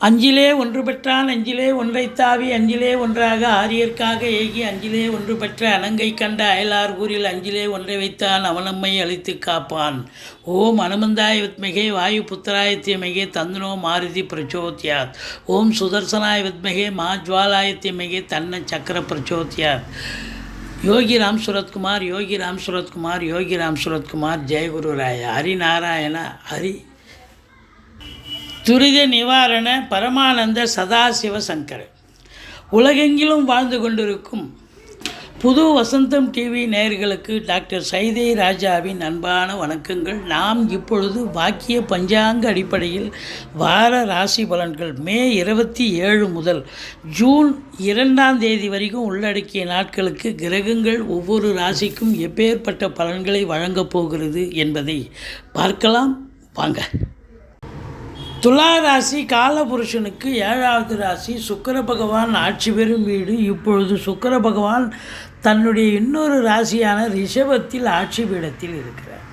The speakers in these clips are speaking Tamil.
அஞ்சிலே ஒன்று பெற்றான் அஞ்சிலே ஒன்றைத்தாவி அஞ்சிலே ஒன்றாக ஆரியர்க்காக ஏகி அஞ்சிலே ஒன்று பெற்ற அனங்கை கண்ட அயலார் ஊரில் அஞ்சிலே ஒன்றை வைத்தான் அவனம்மை அழித்து காப்பான். ஓம் அனுமந்தாய வித்மகே வாயு புத்திராயத்தியமகே தந்தனோ மாருதி பிரச்சோத்யாத். ஓம் சுதர்சனாய வித்மகே மா ஜுவாலாயத்தியமகே தன்ன சக்கர பிரச்சோத்யாத். யோகி ராம் சுரத்குமார் யோகி ராம் சுரத்குமார் யோகி ராம் சுரத்குமார் ஜெயகுரு ராய. ஹரிநாராயண ஹரி துரித நிவாரண பரமானந்த சதாசிவ சங்கர். உலகெங்கிலும் வாழ்ந்து கொண்டிருக்கும் புது வசந்தம் டிவி நேயர்களுக்கு டாக்டர் சைதை ராஜாவின் அன்பான வணக்கங்கள். நாம் இப்பொழுது வாக்கிய பஞ்சாங்க அடிப்படையில் வார ராசி பலன்கள் மே இருபத்தி ஏழு முதல் ஜூன் இரண்டாம் தேதி வரைக்கும் உள்ளடக்கிய நாட்களுக்கு கிரகங்கள் ஒவ்வொரு ராசிக்கும் எப்பேற்பட்ட பலன்களை வழங்கப் போகிறது என்பதை பார்க்கலாம். வாங்க. துலா ராசி காலபுருஷனுக்கு ஏழாவது ராசி சுக்கர பகவான் ஆட்சி பெறும் வீடு. இப்பொழுது சுக்கர பகவான் தன்னுடைய இன்னொரு ராசியான ரிஷபத்தில் ஆட்சி பீடத்தில் இருக்கிறார்.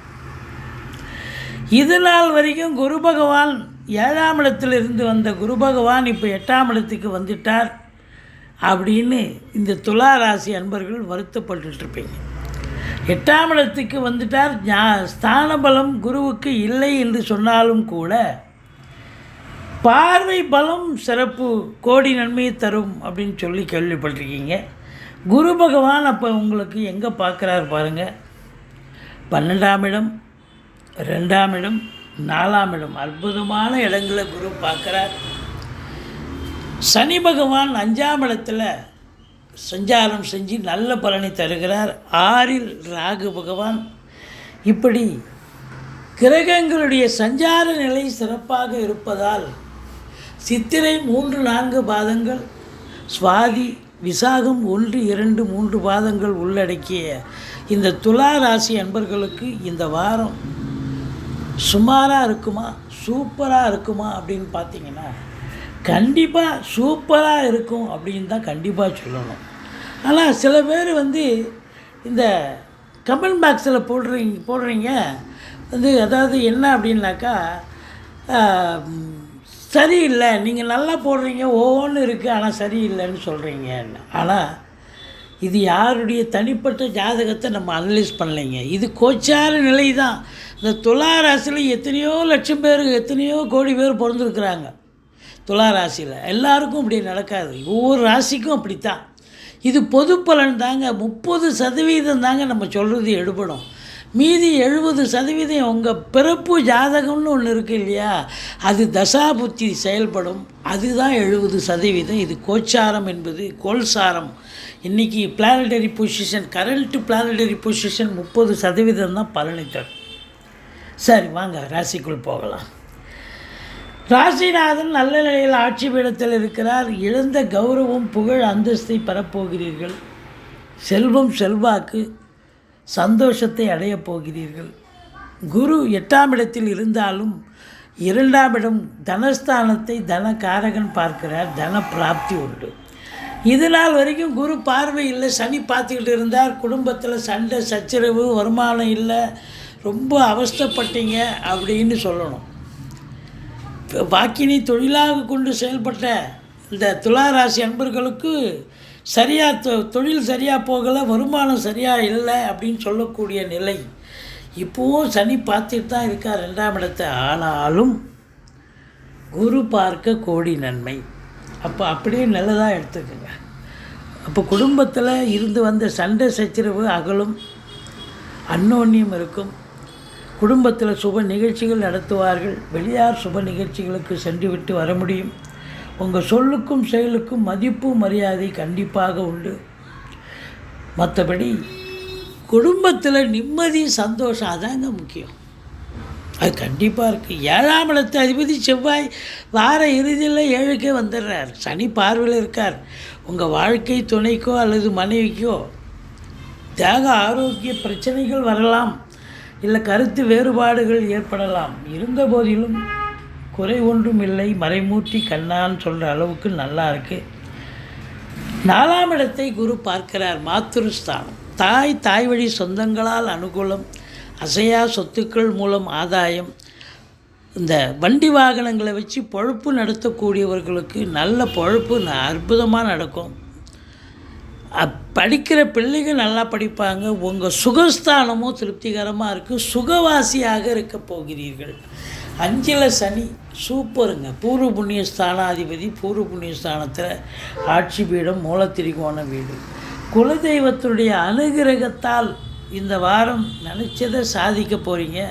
இது நாள் வரைக்கும் குரு பகவான் ஏழாம் இடத்திலிருந்து வந்த குரு பகவான் இப்போ எட்டாம் இடத்துக்கு வந்துட்டார் அப்படின்னு இந்த துலா ராசி அன்பர்கள் வருத்தப்பட்டுட்டு இருப்பீங்க. எட்டாம் இடத்துக்கு வந்துட்டார். ஞா ஸ்தான பலம் குருவுக்கு இல்லை என்று சொன்னாலும் கூட பார்வை பலம் சிறப்பு கோடி நன்மையை தரும் அப்படின்னு சொல்லி கேள்விப்பட்டிருக்கீங்க. குரு பகவான் அப்போ உங்களுக்கு எங்கே பார்க்குறாரு பாருங்கள் பன்னெண்டாம் இடம் ரெண்டாம் இடம் நாலாம் இடம். அற்புதமான இடங்களை குரு பார்க்குறார். சனி பகவான் அஞ்சாம் இடத்துல சஞ்சாரம் செஞ்சு நல்ல பலனை தருகிறார். ஆறில் ராகு பகவான். இப்படி கிரகங்களுடைய சஞ்சார நிலை சிறப்பாக இருப்பதால் சித்திரை மூன்று நான்கு பாதங்கள் சுவாதி விசாகம் ஒன்று இரண்டு மூன்று பாதங்கள் உள்ளடக்கிய இந்த துலா ராசி அன்பர்களுக்கு இந்த வாரம் சுமாராக இருக்குமா சூப்பராக இருக்குமா அப்படின்னு பார்த்தீங்கன்னா கண்டிப்பாக சூப்பராக இருக்கும் அப்படின்னு தான் கண்டிப்பாக சொல்லணும். ஆனால் சில பேர் வந்து இந்த கமெண்ட் பாக்ஸில் போடுறீங்க போடுறீங்க. வந்து அதாவது என்ன அப்படின்னாக்கா சரியில்லை நீங்கள் நல்லா போடுறீங்க ஒவ்வொன்று இருக்குது ஆனால் சரியில்லைன்னு சொல்கிறீங்க ஆனால் இது யாருடைய தனிப்பட்ட ஜாதகத்தை நம்ம அனலைஸ் பண்ணலைங்க. இது கோச்சார நிலை தான் இந்த துலா ராசியில் எத்தனையோ லட்சம் பேர் எத்தனையோ கோடி பேர் பிறந்திருக்கிறாங்க. துலா ராசியில். எல்லாருக்கும் இப்படி நடக்காது. ஒவ்வொரு ராசிக்கும் அப்படித்தான். இது பொது பலன் தாங்க. முப்பது சதவீதம் தாங்க நம்ம சொல்கிறது எடுபடும். மீதி எழுபது சதவீதம் உங்கள் பிறப்பு ஜாதகம்னு ஒன்று இருக்குது இல்லையா? அது தசாபுத்தி செயல்படும். அதுதான் எழுபது சதவீதம். இது கோச்சாரம் என்பது கோல்சாரம் இன்றைக்கி planetary position current planetary position முப்பது சதவீதம் தான் பலனை தரும் சரி வாங்க ராசிக்குள் போகலாம். ராசிநாதன் நல்ல நிலையில் ஆட்சி பீடத்தில் இருக்கிறார். இழந்த கௌரவம் புகழ் அந்தஸ்தை பெறப்போகிறீர்கள். செல்வம் செல்வாக்கு சந்தோஷத்தை அடையப் போகிறீர்கள். குரு எட்டாம் இடத்தில் இருந்தாலும் இரண்டாம் இடம் தனஸ்தானத்தை தனகாரகன் பார்க்கிறார். தன பிராப்தி உண்டு. இது நாள் வரைக்கும் குரு பார்வை இல்லை சனி பார்த்துக்கிட்டு இருந்தார். குடும்பத்தில் சண்டை சச்சரவு வருமானம் இல்லை. ரொம்ப அவஸ்தப்பட்டீங்க அப்படின்னு சொல்லணும். வாக்கினை தொழிலாக கொண்டு செயல்பட்ட இந்த துலா ராசி அன்பர்களுக்கு சரியாக தொ தொழில் சரியாக போகலை வருமானம் சரியாக இல்லை அப்படின்னு சொல்லக்கூடிய நிலை இப்போவும் சனி பார்த்துட்டு தான் இருக்கார் ரெண்டாம் இடத்தை. ஆனாலும் குரு பார்க்க கோடி நன்மை. அப்போ அப்படியே நல்லதாக எடுத்துக்கோங்க. அப்போ குடும்பத்தில் இருந்து வந்த சண்டை சச்சரவு அகலும் அன்னோன்யம் இருக்கும். குடும்பத்தில் சுப நிகழ்ச்சிகள் நடத்துவார்கள். வெளியார் சுப நிகழ்ச்சிகளுக்கு சென்று விட்டு வர முடியும். உங்கள் சொல்லுக்கும் செயலுக்கும் மதிப்பு மரியாதை கண்டிப்பாக உண்டு. மற்றபடி குடும்பத்தில் நிம்மதி சந்தோஷம் அதாங்க முக்கியம். அது கண்டிப்பாக இருக்குது ஏழாம் இடத்து அதிபதி செவ்வாய் வார இறுதியில் ஏழுக்கே வந்துடுறார். சனி பார்வையில் இருக்கார். உங்கள் வாழ்க்கை துணைக்கோ அல்லது மனைவிக்கோ தேக ஆரோக்கிய பிரச்சனைகள் வரலாம். இல்லை கருத்து வேறுபாடுகள் ஏற்படலாம். இருந்த போதிலும் குறை ஒன்றும் இல்லை மறைமூர்த்தி கண்ணான்னு சொல்கிற அளவுக்கு நல்லா இருக்குது நாலாம் இடத்தை குரு பார்க்கிறார் மாத்திருஸ்தானம். தாய் தாய் வழி சொந்தங்களால் அனுகூலம் அசையா சொத்துக்கள் மூலம் ஆதாயம். இந்த வண்டி வாகனங்களை வச்சு பொழப்பு நடத்தக்கூடியவர்களுக்கு நல்ல பொழப்பு அற்புதமாக நடக்கும். படிக்கிற பிள்ளைகள் நல்லா படிப்பாங்க. உங்கள் சுகஸ்தானமும் திருப்திகரமாக இருக்குது சுகவாசியாக இருக்க போகிறீர்கள். அஞ்சில் சனி சூப்பருங்க. பூர்வ புண்ணிய ஸ்தானாதிபதி பூர்வ புண்ணிய ஸ்தானத்தில் ஆட்சி பீடம் மூலத்திரிகோண வீடு. குலதெய்வத்தினுடைய அனுகிரகத்தால் இந்த வாரம் நினச்சதை சாதிக்க போகிறீங்க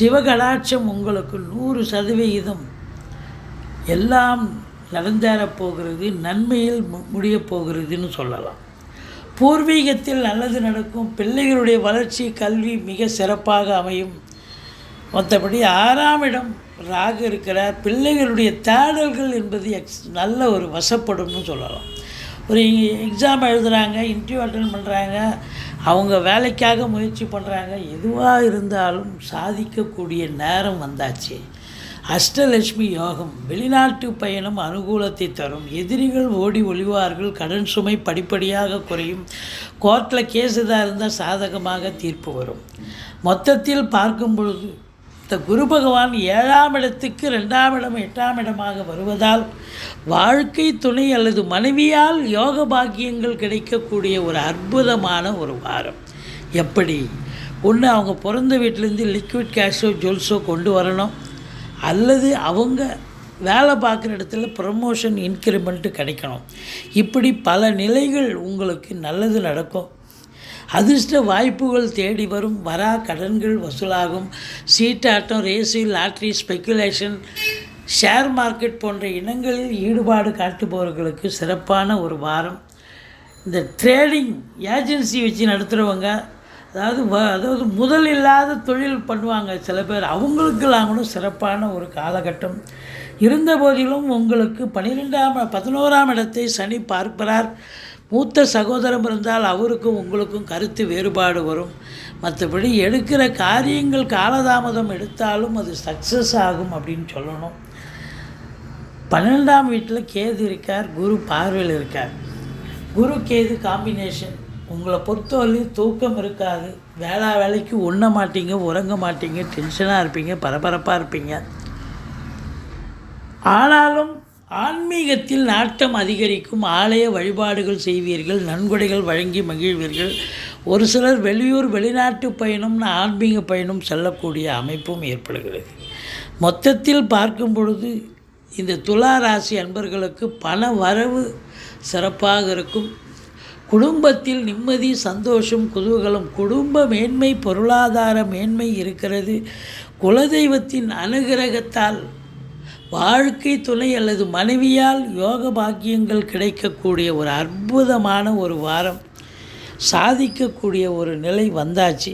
சிவகடாட்சம் உங்களுக்கு நூறு சதவிகிதம். எல்லாம் நடந்தேறப் போகிறது நன்மையில் மு- முடியப் போகிறதுன்னு சொல்லலாம். பூர்வீகத்தில் நல்லது நடக்கும். பிள்ளைகளுடைய வளர்ச்சி கல்வி மிக சிறப்பாக அமையும். மற்றபடி ஆறாம் இடம் ராகு இருக்கிறார் பிள்ளைகளுடைய தேடல்கள் என்பது எக்ஸ் நல்ல ஒரு வசப்படும்னு சொல்லலாம். ஒரு எக்ஸாம் எழுதுகிறாங்க இன்டர்வியூ அட்டன் பண்ணுறாங்க அவங்க வேலைக்காக முயற்சி பண்ணுறாங்க எதுவாக இருந்தாலும் சாதிக்கக்கூடிய நேரம் வந்தாச்சு. அஷ்டலட்சுமி யோகம் வெளிநாட்டு பயணம் அனுகூலத்தை தரும். எதிரிகள் ஓடி ஒளிவார்கள் கடன் சுமை படிப்படியாக குறையும். கோர்ட்டில் கேஸ் எதாக இருந்தால் சாதகமாக தீர்ப்பு வரும். மொத்தத்தில் பார்க்கும் பொழுது இந்த குரு பகவான் ஏழாம் இடத்துக்கு ரெண்டாம் இடம் எட்டாம் இடமாக வருவதால் வாழ்க்கை துணை அல்லது மனைவியால் யோக பாக்கியங்கள் கிடைக்கக்கூடிய ஒரு அற்புதமான ஒரு வாரம். எப்படி? ஒன்று அவங்க பிறந்த வீட்டிலேருந்து லிக்விட் கேஷோ ஜுவல்ஸோ கொண்டு வரணும். அல்லது அவங்க வேலை பார்க்குற இடத்துல ப்ரமோஷன் இன்க்ரிமெண்ட்டு கிடைக்கணும். இப்படி பல நிலைகள் உங்களுக்கு நல்லது நடக்கும். அதிர்ஷ்ட வாய்ப்புகள் தேடி வரும். வரா கடன்கள் வசூலாகும். சீட்டாட்டம் race lottery speculation share market போன்ற இனங்களில் ஈடுபாடு காட்டுபவர்களுக்கு சிறப்பான ஒரு வாரம். இந்த ட்ரேடிங் ஏஜென்சி வச்சு நடத்துகிறவங்க அதாவது வ அதாவது முதல் இல்லாத தொழில் பண்ணுவாங்க சில பேர். அவங்களுக்கெல்லாம் கூட சிறப்பான ஒரு காலகட்டம். இருந்த போதிலும் உங்களுக்கு பன்னிரெண்டாம் பதினோராம் இடத்தை சனி பார்க்கிறார். மூத்த சகோதரம் இருந்தால் அவருக்கும் உங்களுக்கும் கருத்து வேறுபாடு வரும். மற்றபடி எடுக்கிற காரியங்கள் காலதாமதம் எடுத்தாலும் அது சக்ஸஸ் ஆகும் அப்படின்னு சொல்லணும். பன்னெண்டாம் வீட்டில் கேது இருக்கார் குரு பார்வையில் இருக்கார். குரு கேது காம்பினேஷன் உங்களை பொறுத்தவரையும் தூக்கம் இருக்காது. வேளா வேலைக்கு உண்ண மாட்டீங்க உறங்க மாட்டீங்க டென்ஷனாக இருப்பீங்க பரபரப்பாக இருப்பீங்க. ஆனாலும் ஆன்மீகத்தில் நாட்டம் அதிகரிக்கும் ஆலய வழிபாடுகள் செய்வீர்கள் நன்கொடைகள் வழங்கி மகிழ்வீர்கள். ஒரு சிலர் வெளியூர் வெளிநாட்டு பயணம்னு ஆன்மீக பயணம் செல்லக்கூடிய அமைப்பும் ஏற்படுகிறது. மொத்தத்தில் பார்க்கும் பொழுது இந்த துலா ராசி அன்பர்களுக்கு பண வரவு சிறப்பாக இருக்கும். குடும்பத்தில் நிம்மதி சந்தோஷம் குதூகலம் குடும்ப மேன்மை பொருளாதார மேன்மை இருக்கிறது. குலதெய்வத்தின் அனுகிரகத்தால் வாழ்க்கை துணை அல்லது மனைவியால் யோக பாக்கியங்கள் கிடைக்கக்கூடிய ஒரு அற்புதமான ஒரு வாரம். சாதிக்கக்கூடிய ஒரு நிலை வந்தாச்சு.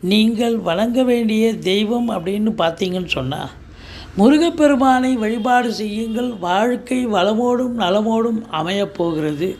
நீங்கள் வணங்க வேண்டிய தெய்வம் அப்படின்னு பார்த்தீங்கன்னு சொன்னால் முருகப்பெருமானை வழிபாடு செய்யுங்கள். வாழ்க்கை வளமோடும் நலமோடும் அமையப் போகிறது.